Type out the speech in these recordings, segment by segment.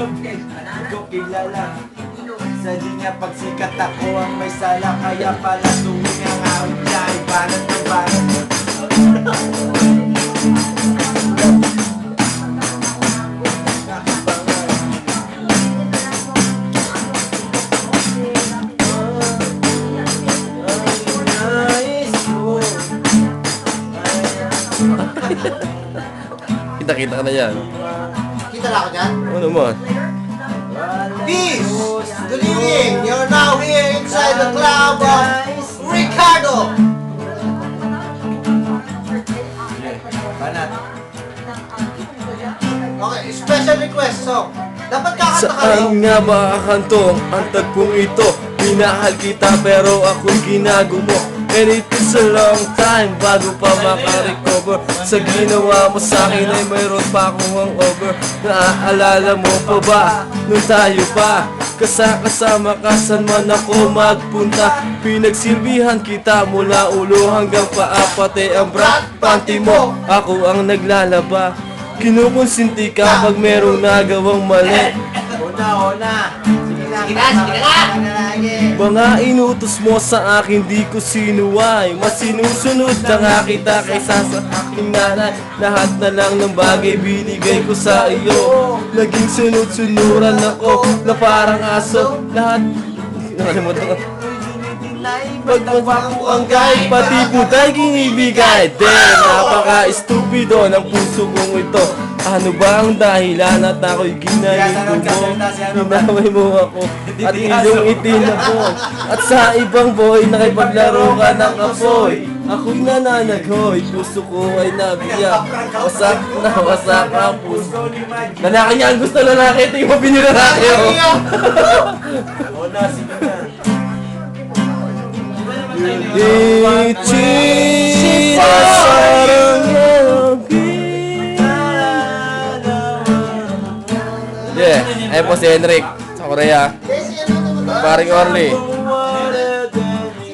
sabihin, ko kilala. Sa linya pagsikat ako ang may sala. Kaya pala tuwing ang awit niya ay banat ng banat Kita-kita ka na yan. Kita na ako dyan. Ano naman? Peace! Good evening! You're now here inside the club of Ricardo! Banat Okay, special request song. Dapat kakanta ka rin. Saan nga ba kakantong ang tagpong ito? Minahal kita pero ako'y ginagumo And it is a long time bago pa makarecover. Sa ginawa mo sa akin ay mayroon pa akong hangover. Naaalala mo pa ba? Nung tayo pa Kasakasama ka saan man ako magpunta? Pinagsilbihan kita mula ulo hanggang paa Pati ang bra panty mo. Ako ang naglalaba. Kinukonsinti ka pag merong nagawang mali. Una, una Sige na, Sige na, inutos mo sa akin di ko sinuway. Mas sinusunod na nga kita kaysa sa aking nanay. Lahat na lang ng bagay binigay ko sa iyo. Naging sunod-sunuran ako na parang aso. Lahat. Nakalimutan ko Pagmukha ko ang guide, pati po tayo kinibigay Damn, napaka-estupido ng puso kong ito. Ano ba ang dahilan at ako'y ginayong mo Hinaway mo ako at iyong itin ako At sa ibang boy, nakipaglaro ka ng apoy. Ako'y nananaghoy, puso ko ay nabiyak. Wasak na wasak ang puso. Lalaki niya ang gusto lalaki, ito yung mabinilalaki oh. Una, sige na Ichira sarang Yeah, ayun po si Henrik sa Korea. Paring Orly,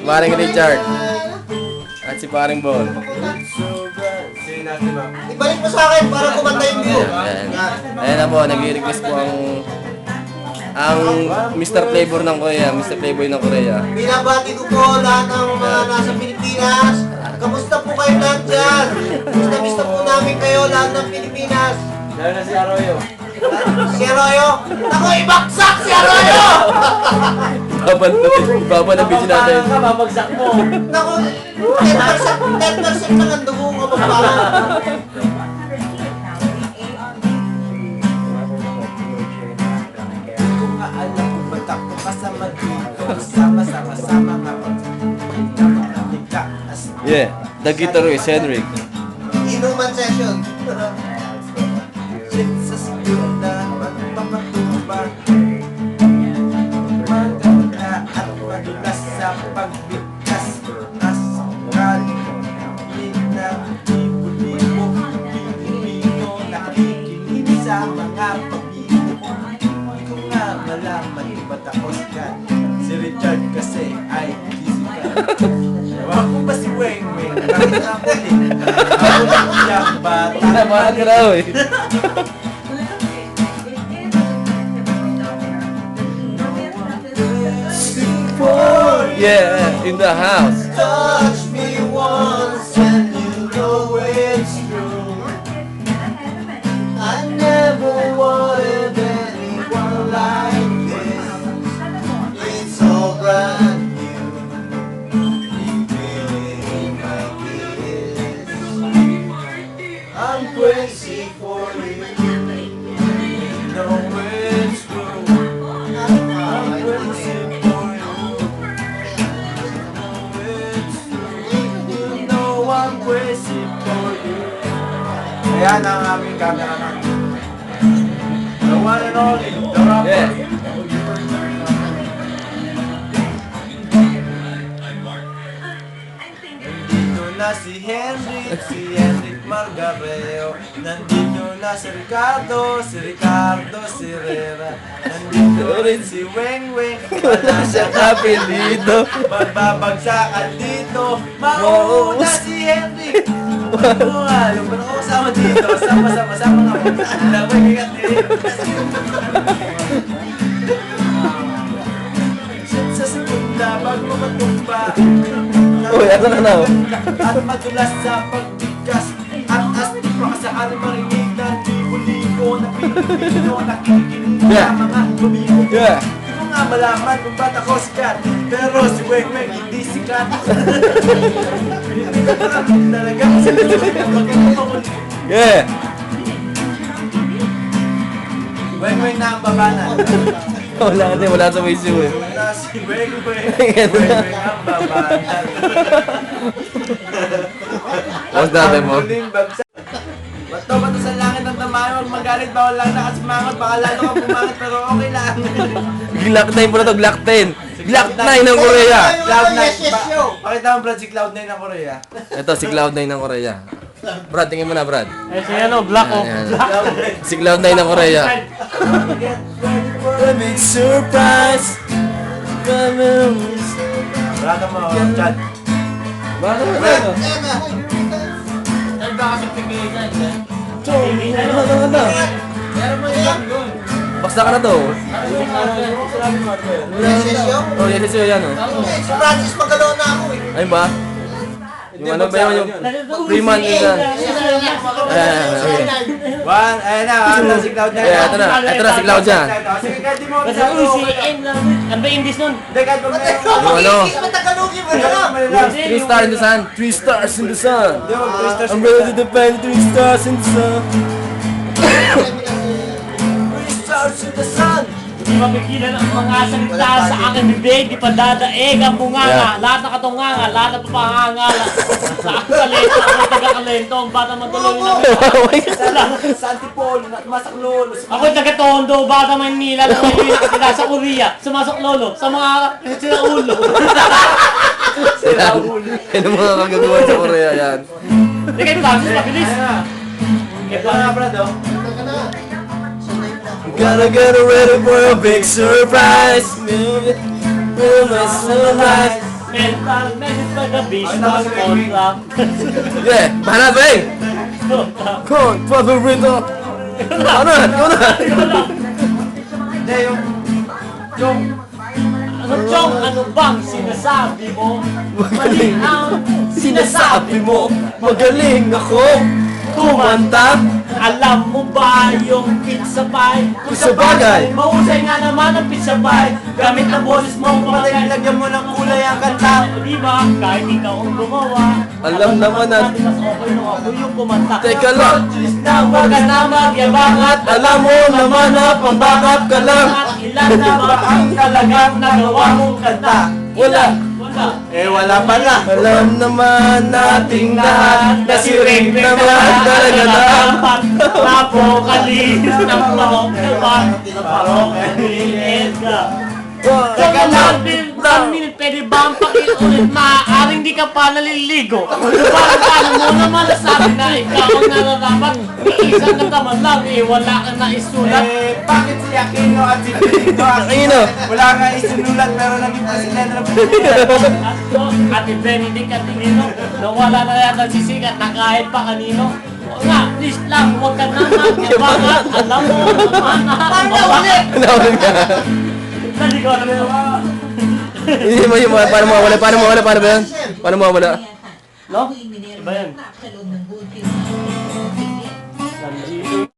paring Richard, at si paring Bon. Ibalik mo sa akin para kumanda yung view. Ayan, ayan na po, nag-request po ang ang Mr. Flavor ng Korea, Mr. Playboy ng Korea. Binabati ko po lahat ng mga nasa Pilipinas. Kamusta po kayo lahat dyan? Gusto gusto po namin kayo lahat ng Pilipinas. Lalo na si Arroyo Si Arroyo. Ako, ibaksak si Arroyo! Baban na, baban na video natin. Paano ka, babagsak mo Naku, 10%, 10% lang ang dugo ko magpapala. Kasama dito Sama-sama sama nga pag ka Yeah, the guitarist Henrik. Inuman session. Sa segunda Magpapatuba Maganda at madulas sa pagbigkas physical Ewan ko ba si Weng Weng Bakit ako din Ako lang siyang bata Tama ka raw eh. Yeah, in the house. Touch me once I'm crazy for you. True I'm crazy for you You know I'm crazy for you Ayan ang aming cameraman The one and only, the rapper Yeah. Na si Henrik, si Henrik Margareo Nandito na si Ricardo, si Ricardo, si Rera Nandito rin si Weng Weng Wala siya kapilito Magbabagsakan dito Mauuna si Henry. Ano ba ako kasama dito? Sama-sama, sama nga po Alam mo, ikat Sa Uy, ako na na oh? At madulas sa pagbigkas at astig pa ka sa ating marinig ng libo-libo na Pilipino Nakikinig Yeah. sa mga lumibo Yeah. Hindi ko nga malaman kung ba't ako sikat Pero si Weng Weng hindi sikat talaga kasi mo Yeah. Weng Weng na ang babanan Wala din, wala sa Waze yun, eh. Na si Weng Weng Weng ang babanan Tapos natin mo. Huwag magalit, bawal lang nakasimangot, baka lalo kang pumangat, pero okay lang. Glock 9 po na to, Glock 10. Glock 9 ng Korea. Cloud9, Yes, yes, pa- yo. pakita mo Brad si Cloud9 ng Korea. Ito, si Cloud9 ng Korea. Brad, tingin mo na, Brad. Eh, si ano, black oh. Ayan. Si Cloud9 ng Korea. A big surprise. Brad mo, Chad. Bakit mo Brad, Ano, ano? Baksa ka na to. Oh, yes, yes, yan, oh. Eh, Si Francis magalaw na ako eh. Ayun ba? Yung ano ba yun? Yung Freeman yun na. Ayan, okay. One, ayan na, ano si Cloud9. Yeah, ito na. Ito na si Cloud dyan. Sige, kahit di mo uy, mo, si M lang. Ano ba English nun? Hindi, kahit pag ka. Yung ano? Matagalogin mo na lang. Three stars in the sun. Three stars in the sun. I'm ready to defend three stars in the sun. Mapigilan ang mga salita sa aking bibig, di pa dadaig ang bunganga, lahat na katunganga, lahat na papangangala. Sa aking talento, ako taga-kalento, ang bata matulungin ng Sa Antipolo, Masaklolo. Ako taga-tondo, bata Manila, na sa Korea, sumasok lolo, sa mga sila ulo. Yan. Yan ang mga kagagawa sa Korea yan. Hindi kay Francis, mabilis. Ito na, Francis. Brad, oh. Gotta get ready for a big surprise. Move it. Move my surprise. Mental, message by the business contract. Yeah, mana bang? Con, favorito. Ano? Ikaw na. Hindi, yung... Yung... Ano Chong, ano bang sinasabi mo? Mali Magaling. ang Sinasabi mo, magaling ako. Kumanta. Alam mo ba yung pizza pie? Kung Sa bagay. Mahusay nga naman ang pizza pie Gamit ang boses mo kumakain lagyan mo ng kulay ang kanta. Di ba? Kahit ikaw ang gumawa Alam naman at Mas okay nung ako yung kumanta Teka lang. Diyos na huwag ka na magyabang at alam mo naman na pambakap ka lang. At ilan na ba ang talagang nagawa mong kanta? Wala. Eh, wala pala. Alam naman nating lahat na si Ring naman talaga dapat. Napokalis ng parok na ba? Sa parok na ka Teka lang, Bill, pwede ba ang pakiulit? Maaaring di ka pa naliligo. Parang paano mo naman nasabi na ikaw ang nararapat? May isang nagkaman lang, eh, wala ka na isulat. Eh, bakit si Aquino at si Benito Aquino? Wala nga isinulat pero naging presidente ng At yun, Ate Benedict at Tingino, nawala na yata si Sikat na kahit pa kanino. O nga, please lang, huwag ka na magyabangat. Alam mo naman na. Paano Naulit ka. Hindi ko alam yung mga... Hindi mo yung mga, paano mawala, paano mawala, paano ba yan? Paano mawala? No? Iba yan.